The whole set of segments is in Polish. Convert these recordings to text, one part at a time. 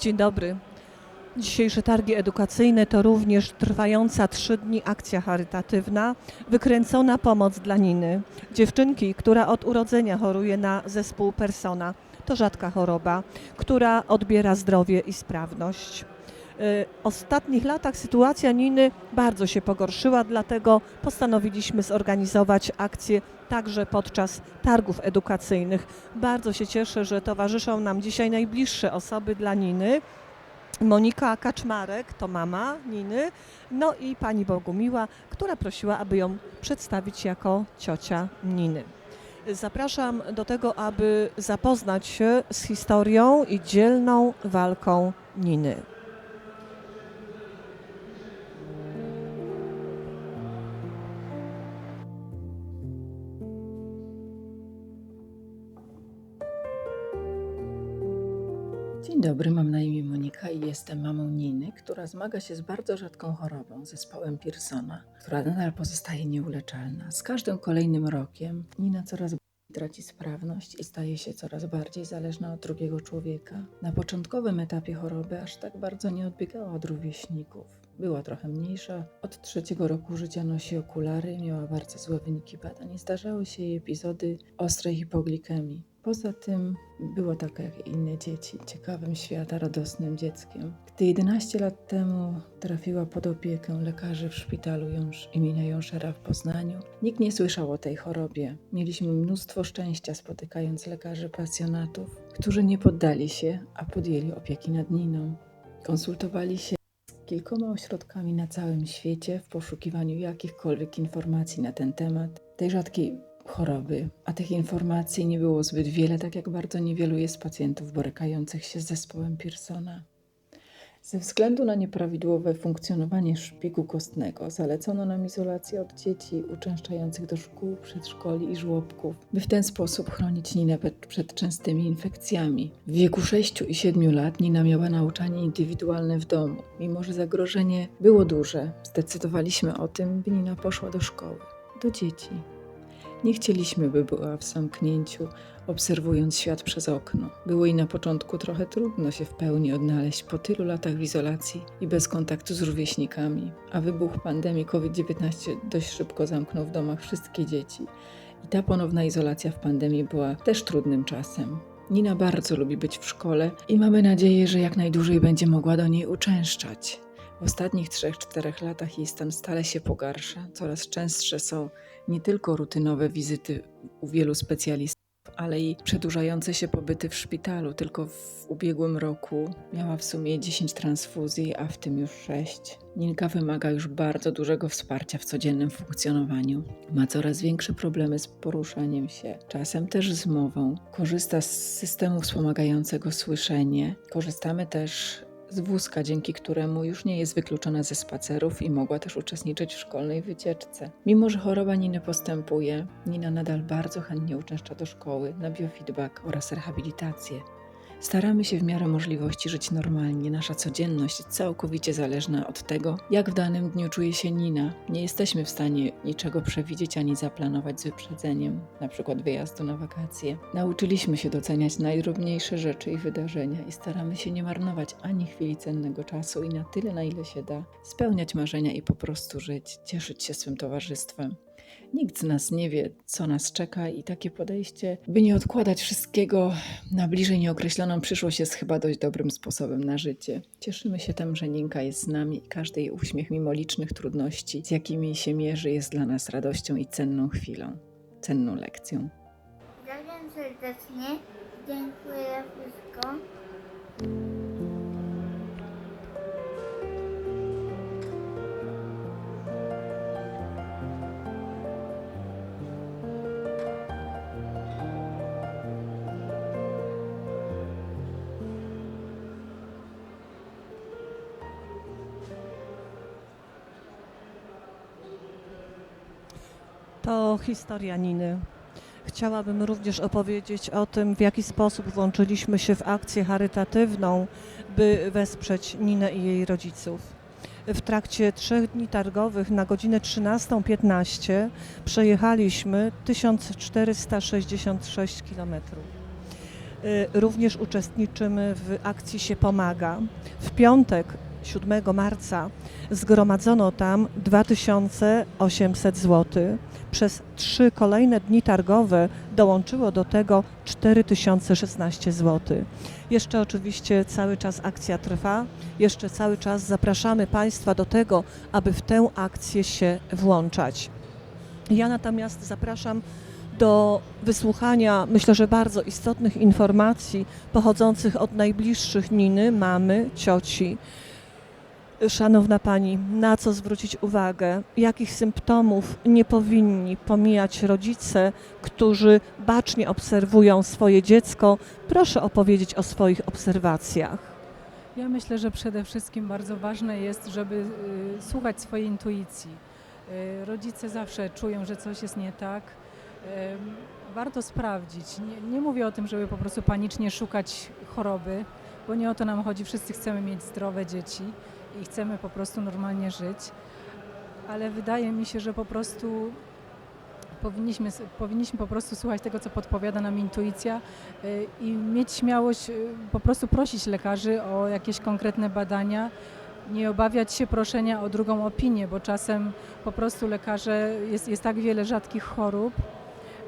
Dzień dobry. Dzisiejsze targi edukacyjne to również trwająca trzy dni akcja charytatywna, wykręcona pomoc dla Niny, dziewczynki, która od urodzenia choruje na zespół Persona. To rzadka choroba, która odbiera zdrowie i sprawność. W ostatnich latach sytuacja Niny bardzo się pogorszyła, dlatego postanowiliśmy zorganizować akcję także podczas targów edukacyjnych. Bardzo się cieszę, że towarzyszą nam dzisiaj najbliższe osoby dla Niny. Monika Kaczmarek to mama Niny, no i pani Bogumiła, która prosiła, aby ją przedstawić jako ciocia Niny. Zapraszam do tego, aby zapoznać się z historią i dzielną walką Niny. Dzień dobry, mam na imię Monika i jestem mamą Niny, która zmaga się z bardzo rzadką chorobą, zespołem Pearsona, która nadal pozostaje nieuleczalna. Z każdym kolejnym rokiem Nina coraz traci sprawność i staje się coraz bardziej zależna od drugiego człowieka. Na początkowym etapie choroby aż tak bardzo nie odbiegała od rówieśników. Była trochę mniejsza, od trzeciego roku życia nosi okulary, miała bardzo złe wyniki badań. Zdarzały się jej epizody ostrej hipoglikemii. Poza tym była taka jak inne dzieci, ciekawym świata, radosnym dzieckiem. Gdy 11 lat temu trafiła pod opiekę lekarzy w szpitalu Jąż, imienia Jąszera w Poznaniu, nikt nie słyszał o tej chorobie. Mieliśmy mnóstwo szczęścia spotykając lekarzy pasjonatów, którzy nie poddali się, a podjęli opieki nad Niną. Konsultowali się z kilkoma ośrodkami na całym świecie w poszukiwaniu jakichkolwiek informacji na ten temat. Tej rzadkiej choroby, a tych informacji nie było zbyt wiele, tak jak bardzo niewielu jest pacjentów borykających się z zespołem Pearsona. Ze względu na nieprawidłowe funkcjonowanie szpiku kostnego zalecono nam izolację od dzieci uczęszczających do szkół, przedszkoli i żłobków, by w ten sposób chronić Ninę przed, częstymi infekcjami. W wieku 6 i 7 lat Nina miała nauczanie indywidualne w domu. Mimo, że zagrożenie było duże, zdecydowaliśmy o tym, by Nina poszła do szkoły, do dzieci. Nie chcieliśmy, by była w zamknięciu, obserwując świat przez okno. Było jej na początku trochę trudno się w pełni odnaleźć po tylu latach w izolacji i bez kontaktu z rówieśnikami, a wybuch pandemii COVID-19 dość szybko zamknął w domach wszystkie dzieci. I ta ponowna izolacja w pandemii była też trudnym czasem. Nina bardzo lubi być w szkole i mamy nadzieję, że jak najdłużej będzie mogła do niej uczęszczać. W ostatnich 3-4 latach jej stan stale się pogarsza. Coraz częstsze są nie tylko rutynowe wizyty u wielu specjalistów, ale i przedłużające się pobyty w szpitalu. Tylko w ubiegłym roku miała w sumie 10 transfuzji, a w tym już 6. Ninka wymaga już bardzo dużego wsparcia w codziennym funkcjonowaniu. Ma coraz większe problemy z poruszaniem się, czasem też z mową. Korzysta z systemu wspomagającego słyszenie. Korzystamy też z wózka, dzięki któremu już nie jest wykluczona ze spacerów i mogła też uczestniczyć w szkolnej wycieczce. Mimo, że choroba Niny postępuje, Nina nadal bardzo chętnie uczęszcza do szkoły na biofeedback oraz rehabilitację. Staramy się w miarę możliwości żyć normalnie. Nasza codzienność jest całkowicie zależna od tego, jak w danym dniu czuje się Nina. Nie jesteśmy w stanie niczego przewidzieć ani zaplanować z wyprzedzeniem, na przykład wyjazdu na wakacje. Nauczyliśmy się doceniać najdrobniejsze rzeczy i wydarzenia i staramy się nie marnować ani chwili cennego czasu i na tyle, na ile się da, spełniać marzenia i po prostu żyć, cieszyć się swym towarzystwem. Nikt z nas nie wie, co nas czeka, i takie podejście, by nie odkładać wszystkiego na bliżej nieokreśloną przyszłość, jest chyba dość dobrym sposobem na życie. Cieszymy się tym, że Ninka jest z nami i każdy jej uśmiech, mimo licznych trudności, z jakimi się mierzy, jest dla nas radością i cenną chwilą, cenną lekcją. Pozdrawiam serdecznie. Dziękuję za To historia Niny. Chciałabym również opowiedzieć o tym, w jaki sposób włączyliśmy się w akcję charytatywną, by wesprzeć Ninę i jej rodziców. W trakcie trzech dni targowych na godzinę 13.15 przejechaliśmy 1466 kilometrów. Y, Również uczestniczymy w akcji Się Pomaga. W piątek 7 marca zgromadzono tam 2800 zł. Przez trzy kolejne dni targowe dołączyło do tego 4016 zł. Jeszcze oczywiście cały czas akcja trwa. Jeszcze cały czas zapraszamy Państwa do tego, aby w tę akcję się włączać. Ja natomiast zapraszam do wysłuchania, myślę, że bardzo istotnych informacji pochodzących od najbliższych Niny, mamy, cioci. Szanowna Pani, na co zwrócić uwagę? Jakich symptomów nie powinni pomijać rodzice, którzy bacznie obserwują swoje dziecko? Proszę opowiedzieć o swoich obserwacjach. Ja myślę, że przede wszystkim bardzo ważne jest, żeby y, słuchać swojej intuicji. Y, rodzice zawsze czują, że coś jest nie tak. Y, warto sprawdzić. Nie, nie mówię o tym, żeby po prostu panicznie szukać choroby, bo nie o to nam chodzi. Wszyscy chcemy mieć zdrowe dzieci i chcemy po prostu normalnie żyć. Ale wydaje mi się, że po prostu powinniśmy, powinniśmy po prostu słuchać tego, co podpowiada nam intuicja y, i mieć śmiałość y, po prostu prosić lekarzy o jakieś konkretne badania, nie obawiać się proszenia o drugą opinię, bo czasem po prostu lekarze, jest, jest tak wiele rzadkich chorób,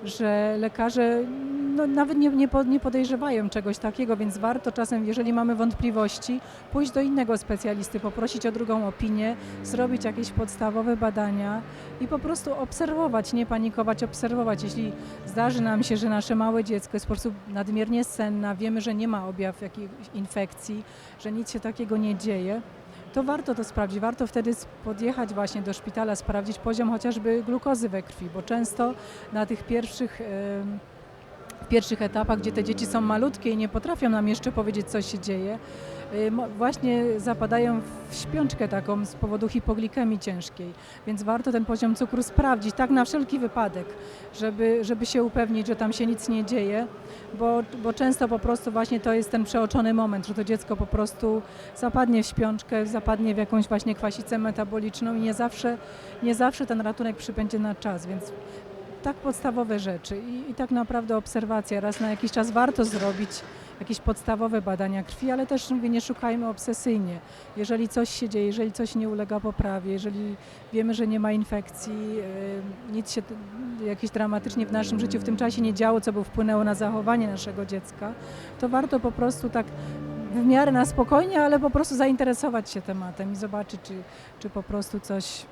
że lekarze no, nawet nie, nie, nie podejrzewają czegoś takiego, więc warto czasem, jeżeli mamy wątpliwości, pójść do innego specjalisty, poprosić o drugą opinię, zrobić jakieś podstawowe badania i po prostu obserwować, nie panikować, obserwować. Jeśli zdarzy nam się, że nasze małe dziecko jest po prostu nadmiernie senna, wiemy, że nie ma objaw jakiejś infekcji, że nic się takiego nie dzieje, to warto to sprawdzić. Warto wtedy podjechać właśnie do szpitala, sprawdzić poziom chociażby glukozy we krwi, bo często na tych pierwszych, w pierwszych etapach, gdzie te dzieci są malutkie i nie potrafią nam jeszcze powiedzieć, co się dzieje, y, właśnie zapadają w śpiączkę taką z powodu hipoglikemii ciężkiej. Więc warto ten poziom cukru sprawdzić, tak na wszelki wypadek, żeby, żeby się upewnić, że tam się nic nie dzieje, bo, bo często po prostu właśnie to jest ten przeoczony moment, że to dziecko po prostu zapadnie w śpiączkę, zapadnie w jakąś właśnie kwasicę metaboliczną i nie zawsze, nie zawsze ten ratunek przybędzie na czas, więc tak podstawowe rzeczy I, i tak naprawdę obserwacja. Raz na jakiś czas warto zrobić jakieś podstawowe badania krwi, ale też mówię, nie szukajmy obsesyjnie. Jeżeli coś się dzieje, jeżeli coś nie ulega poprawie, jeżeli wiemy, że nie ma infekcji, yy, nic się jakieś dramatycznie w naszym życiu w tym czasie nie działo, co by wpłynęło na zachowanie naszego dziecka, to warto po prostu tak w miarę na spokojnie, ale po prostu zainteresować się tematem i zobaczyć, czy, czy po prostu coś,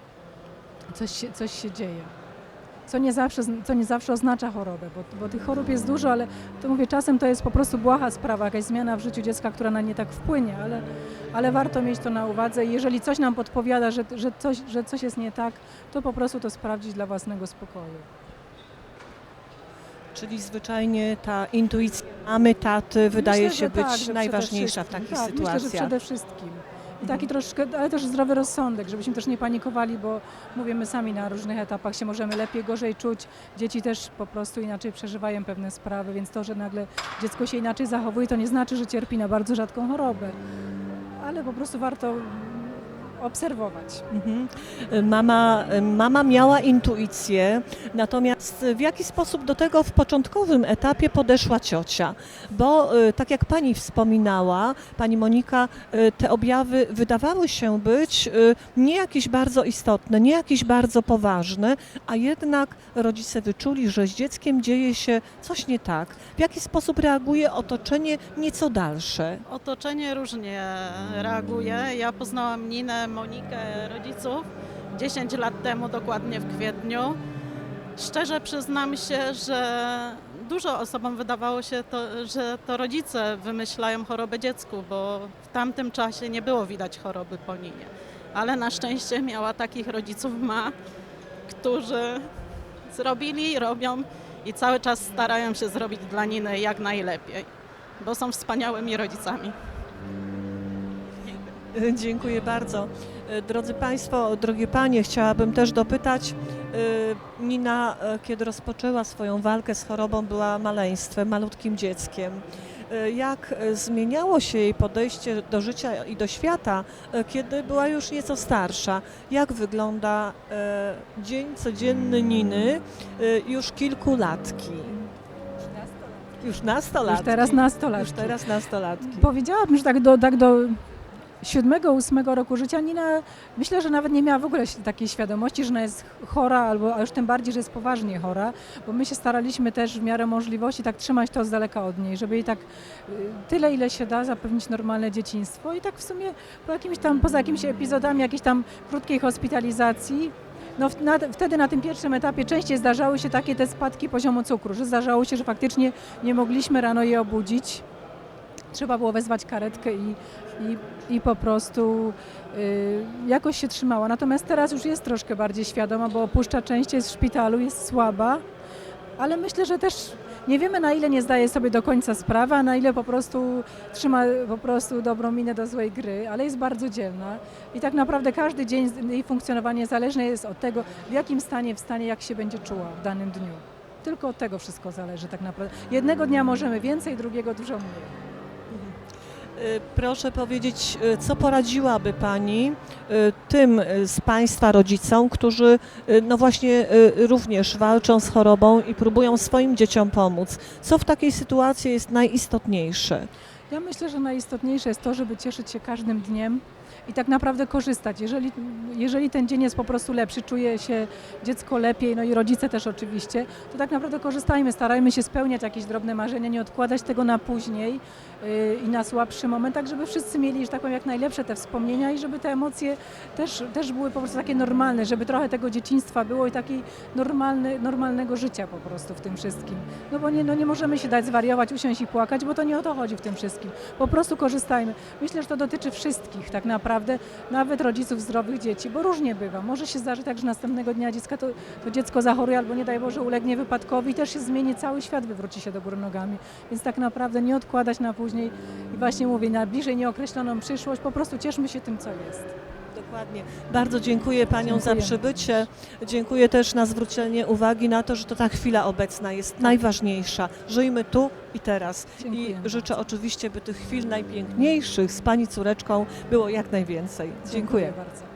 coś, coś się dzieje. Co nie, zawsze, co nie zawsze oznacza chorobę, bo, bo tych chorób jest dużo, ale to mówię, czasem to jest po prostu błaha sprawa, jakaś zmiana w życiu dziecka, która na nie tak wpłynie, ale, ale warto mieć to na uwadze i jeżeli coś nam podpowiada, że, że, coś, że coś jest nie tak, to po prostu to sprawdzić dla własnego spokoju. Czyli zwyczajnie ta intuicja mamy, taty wydaje Myślę, się że być tak, najważniejsza w takich tak, Myślę, że sytuacjach. przede wszystkim. Taki troszkę, ale też zdrowy rozsądek, żebyśmy też nie panikowali, bo mówię, my sami na różnych etapach się możemy lepiej, gorzej czuć. Dzieci też po prostu inaczej przeżywają pewne sprawy, więc to, że nagle dziecko się inaczej zachowuje, to nie znaczy, że cierpi na bardzo rzadką chorobę. Ale po prostu warto obserwować. Mhm. Mama, mama miała intuicję, natomiast w jaki sposób do tego w początkowym etapie podeszła ciocia? Bo y, tak jak pani wspominała, pani Monika, y, te objawy wydawały się być y, nie jakieś bardzo istotne, nie jakieś bardzo poważne, a jednak rodzice wyczuli, że z dzieckiem dzieje się coś nie tak. W jaki sposób reaguje otoczenie nieco dalsze? Otoczenie różnie reaguje. Ja poznałam Ninę, Monikę, rodziców 10 lat temu, dokładnie w kwietniu. Szczerze przyznam się, że dużo osobom wydawało się, to, że to rodzice wymyślają chorobę dziecku, bo w tamtym czasie nie było widać choroby po Ninie. Ale na szczęście miała takich rodziców, ma, którzy zrobili, robią i cały czas starają się zrobić dla Niny jak najlepiej, bo są wspaniałymi rodzicami. Dziękuję bardzo. E, Drodzy Państwo, drogie Panie, chciałabym też dopytać. e, Nina, e, kiedy rozpoczęła swoją walkę z chorobą, była maleństwem, malutkim dzieckiem. Jak zmieniało się jej podejście do życia i do świata, kiedy była już nieco starsza? Jak wygląda dzień codzienny Niny już kilkulatki? Już nastolatki. Już teraz nastolatki. Już teraz nastolatki. Powiedziałabym, że tak do, tak do siódmego, ósmego roku życia Nina myślę, że nawet nie miała w ogóle takiej świadomości, że ona jest chora, albo a już tym bardziej, że jest poważnie chora, bo my się staraliśmy też w miarę możliwości tak trzymać to z daleka od niej, żeby jej tak y, tyle, ile się da zapewnić normalne dzieciństwo i tak w sumie po jakimś tam, poza jakimiś epizodami jakiejś tam krótkiej hospitalizacji, no na, wtedy na tym pierwszym etapie częściej zdarzały się takie te spadki poziomu cukru, że zdarzało się, że faktycznie nie mogliśmy rano jej obudzić. Trzeba było wezwać karetkę i, i, i po prostu y, jakoś się trzymała. Natomiast teraz już jest troszkę bardziej świadoma, bo opuszcza częściej jest w szpitalu, jest słaba, ale myślę, że też nie wiemy na ile nie zdaje sobie do końca sprawy, na ile po prostu trzyma po prostu dobrą minę do złej gry, ale jest bardzo dzielna i tak naprawdę każdy dzień jej funkcjonowanie zależne jest od tego, w jakim stanie wstanie, jak się będzie czuła w danym dniu. Tylko od tego wszystko zależy tak naprawdę. Jednego dnia możemy więcej, drugiego dużo mniej. Y, Proszę powiedzieć, y, co poradziłaby Pani y, tym z Państwa rodzicom, którzy no właśnie również walczą z chorobą i próbują swoim dzieciom pomóc? Co w takiej sytuacji jest najistotniejsze? Ja myślę, że najistotniejsze jest to, żeby cieszyć się każdym dniem i tak naprawdę korzystać. Jeżeli, jeżeli ten dzień jest po prostu lepszy, czuje się dziecko lepiej, no i rodzice też oczywiście, to tak naprawdę korzystajmy, starajmy się spełniać jakieś drobne marzenia, nie odkładać tego na później yy, i na słabszy moment, tak żeby wszyscy mieli, że tak powiem, jak najlepsze te wspomnienia i żeby te emocje też, też były po prostu takie normalne, żeby trochę tego dzieciństwa było i takiej normalny, normalnego życia po prostu w tym wszystkim. No bo nie, no nie możemy się dać zwariować, usiąść i płakać, bo to nie o to chodzi w tym wszystkim. Po prostu korzystajmy. Myślę, że to dotyczy wszystkich tak naprawdę, nawet rodziców zdrowych dzieci, bo różnie bywa. Może się zdarzyć tak, że następnego dnia dziecka to, to dziecko zachoruje albo nie daj Boże ulegnie wypadkowi i też się zmieni, cały świat wywróci się do góry nogami. Więc tak naprawdę nie odkładać na później i właśnie mówię, na bliżej nieokreśloną przyszłość, po prostu cieszmy się tym, co jest. Dokładnie. Bardzo dziękuję Panią za Dziękuję. przybycie. Dziękuję też na zwrócenie uwagi na to, że to ta chwila obecna jest najważniejsza. Żyjmy tu i teraz. I Dziękujemy życzę oczywiście, by tych chwil najpiękniejszych z Pani córeczką było jak najwięcej. Dziękuję. bardzo.